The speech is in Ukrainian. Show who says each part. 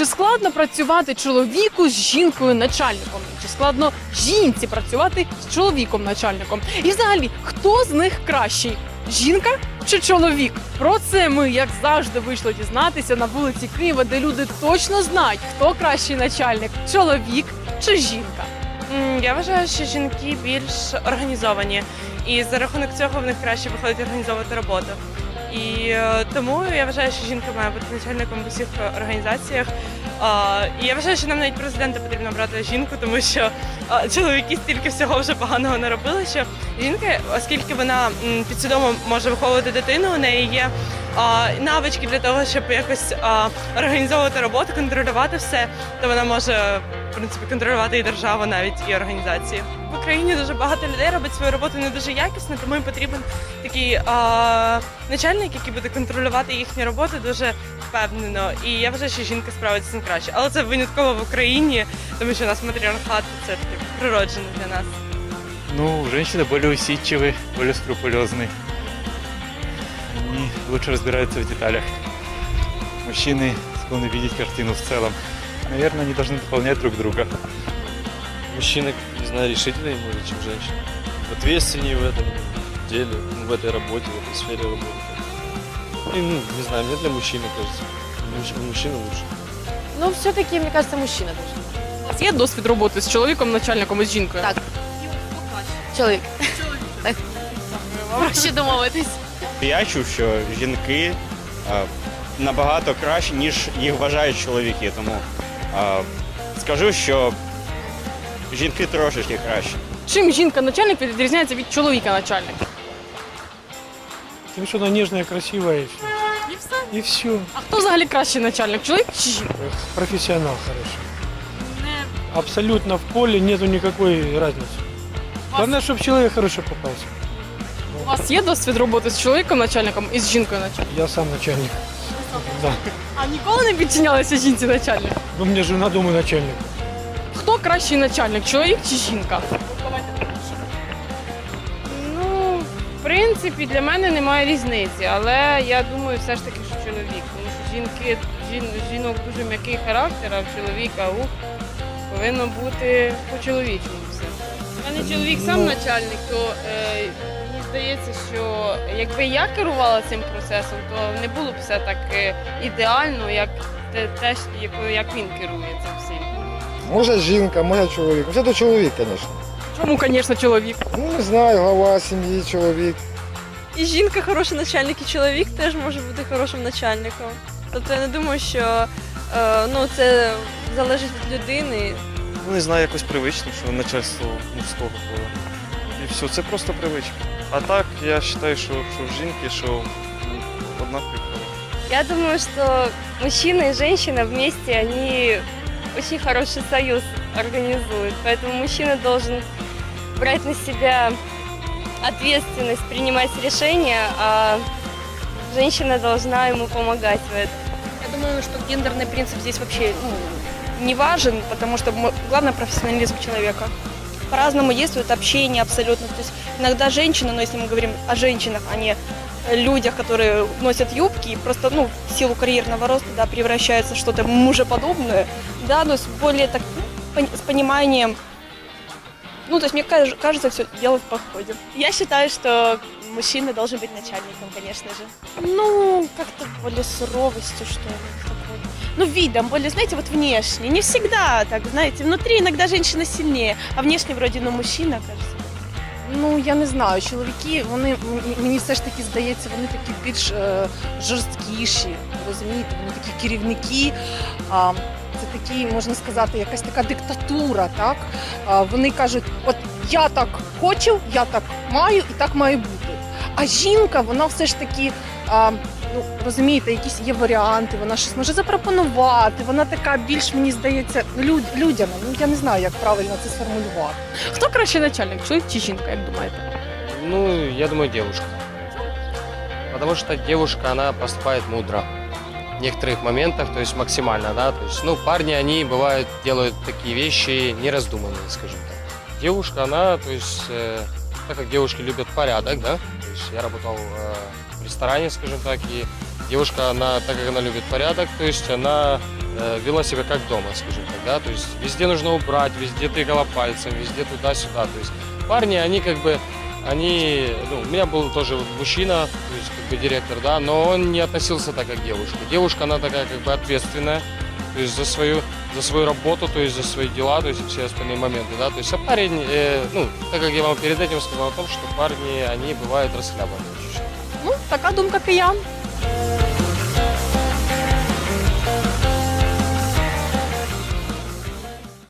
Speaker 1: Чи складно працювати чоловіку з жінкою начальником? Чи складно жінці працювати з чоловіком начальником? І взагалі, хто з них кращий? Жінка чи чоловік? Про це ми, як завжди, вийшли дізнатися на вулиці Києва, де люди точно знають, хто кращий начальник чоловік чи жінка.
Speaker 2: Я вважаю, що жінки більш організовані, і за рахунок цього в них краще виходить організовувати роботу. І е, тому я вважаю, що жінка має бути начальником в усіх організаціях. І я вважаю, що нам навіть президента потрібно брати жінку, тому що чоловіки стільки всього вже поганого наробили, що жінка, оскільки вона підсвідомо може виховувати дитину, у неї є навички для того, щоб якось організовувати роботу, контролювати все, то вона може в принципі контролювати і державу, навіть і організації. В Україні дуже багато людей робить свою роботу не дуже якісно, тому їм потрібен такий а, начальник, який буде контролювати їхню роботу дуже впевнено. І я вважаю, що жінка справиться з цим краще. Але це винятково в Україні, тому що у нас матріархат це таке природжене для нас.
Speaker 3: Ну, женщины более усидчивы, более скрупулезны. Они лучше разбираются в деталях. Мужчины склонны видеть картину в целом. Наверное, они должны дополнять друг друга.
Speaker 4: Мужчины, не знаю, решительнее, может, чем женщины. Ответственнее в этом деле, ну, в этой работе, в этой сфере работы. И, ну, не знаю, мне для мужчины кажется. Муж- Мужчина лучше.
Speaker 5: Ну, все-таки, мне кажется, мужчина должен.
Speaker 1: У вас є досвід роботи з чоловіком, начальником і з жінкою?
Speaker 5: Так. Чоловік. Так. Проще домовитись.
Speaker 6: Я чув, що жінки е, набагато краще, ніж їх вважають чоловіки. Тому е, скажу, що жінки трошечки краще.
Speaker 1: Чим жінка начальник відрізняється від чоловіка начальника?
Speaker 7: Тем, что она нежная, красивая и все.
Speaker 1: І все. А хто взагалі кращий начальник? Чоловік чи жінка?
Speaker 7: Профессионал хороший. Абсолютно в поле нету никакой разницы. Главное, чтобы человек хороший попался.
Speaker 1: У вас є досвід роботи з чоловіком начальником і з жінкою начальником?
Speaker 7: Я сам начальник. Да.
Speaker 1: А ніколи не підчинялися жінці начальник?
Speaker 7: Ну, мне жена дома начальник.
Speaker 1: Хто кращий начальник, чоловік чи жінка?
Speaker 5: Ну, в принципі, для мене немає різниці, але я думаю, все ж таки, що чоловік. Тому що жінки, жін, жінок дуже м'який характер, а в чоловіка ух, повинно бути по-чоловічому все. У мене чоловік сам
Speaker 7: Ну.
Speaker 5: начальник, то е, здається, що якби я керувала цим процесом, то не було б все так е, ідеально, як те, як він керує цим всім.
Speaker 8: Може жінка, може чоловік. Все то чоловік, звісно.
Speaker 1: Чому, звісно, чоловік?
Speaker 8: Ну не знаю, глава сім'ї, чоловік.
Speaker 2: І жінка хороший начальник, і чоловік теж може бути хорошим начальником. Тобто я не думаю, що е, ну, це залежить від людини.
Speaker 4: Ну, не знаю, якось привично, що начальство мужського пола. І все, це просто привичка. А так, я вважаю, що, що в жінки, що ну, однакові права.
Speaker 9: Я думаю, что мужчина и женщина вместе, они очень хороший союз организуют. Поэтому мужчина должен брать на себя ответственность, принимать решения, а женщина должна ему помогать в этом.
Speaker 10: Я думаю, что гендерный принцип здесь вообще ну, не важен, потому что м- главное профессионализм человека. По-разному действует общение абсолютно. То есть иногда женщины, но если мы говорим о женщинах, а не людях, которые носят юбки, и просто ну, в силу карьерного роста да, превращаются в что-то мужеподобное, да, но с более так, ну, с пониманием. Ну, то есть мне каж- кажется, все дело в подходе.
Speaker 2: Я вважаю, що мужчина должен бути начальником, звісно же.
Speaker 10: Ну, как-то более суровостью, что ли, такой. Ну, видом, более, знаете, вот внешне. Не всегда так, знаете, внутри иногда женщина сильнее, а внешне вроде, ну, мужчина, кажется.
Speaker 1: Ну я не знаю. Чоловіки, вони м- мені все ж таки здається, вони такі більш е, жорсткіші. Розумієте, вони такі керівники. А, це такі, можна сказати, якась така диктатура. Так а, вони кажуть, от я так хочу, я так маю і так має бути. А жінка, вона все ж таки. А, Ну, розумієте, якісь є варіанти, вона щось може запропонувати. Вона така більш, мені здається, люд, людяна. Ну я не знаю, як правильно це сформулювати. Хто кращий начальник, чоловік чи жінка, як думаєте?
Speaker 11: Ну, я думаю, девушка. Потому что девушка, она поступает мудро. В некоторых моментах, то есть максимально, да, то есть, ну, парни, они бывают, делают такие вещи нераздуманные, скажем так. Девушка, она, то есть, э, так как девушки любят порядок, да, то есть я работал э, в ресторане, скажем так, и девушка, она, так как она любит порядок, то есть она э, вела себя как дома, скажем так, да, то есть везде нужно убрать, везде тыкала пальцем, везде туда-сюда, то есть парни, они как бы, они, ну, у меня был тоже мужчина, то есть как бы директор, да, но он не относился так, как девушка. Девушка, она такая как бы ответственная, то есть за свою, за свою работу, то есть за свои дела, то есть все остальные моменты, да, то есть а парень, э, ну, так как я вам перед этим сказал о том, что парни, они бывают расхлябаны.
Speaker 1: Ну, така думка киян.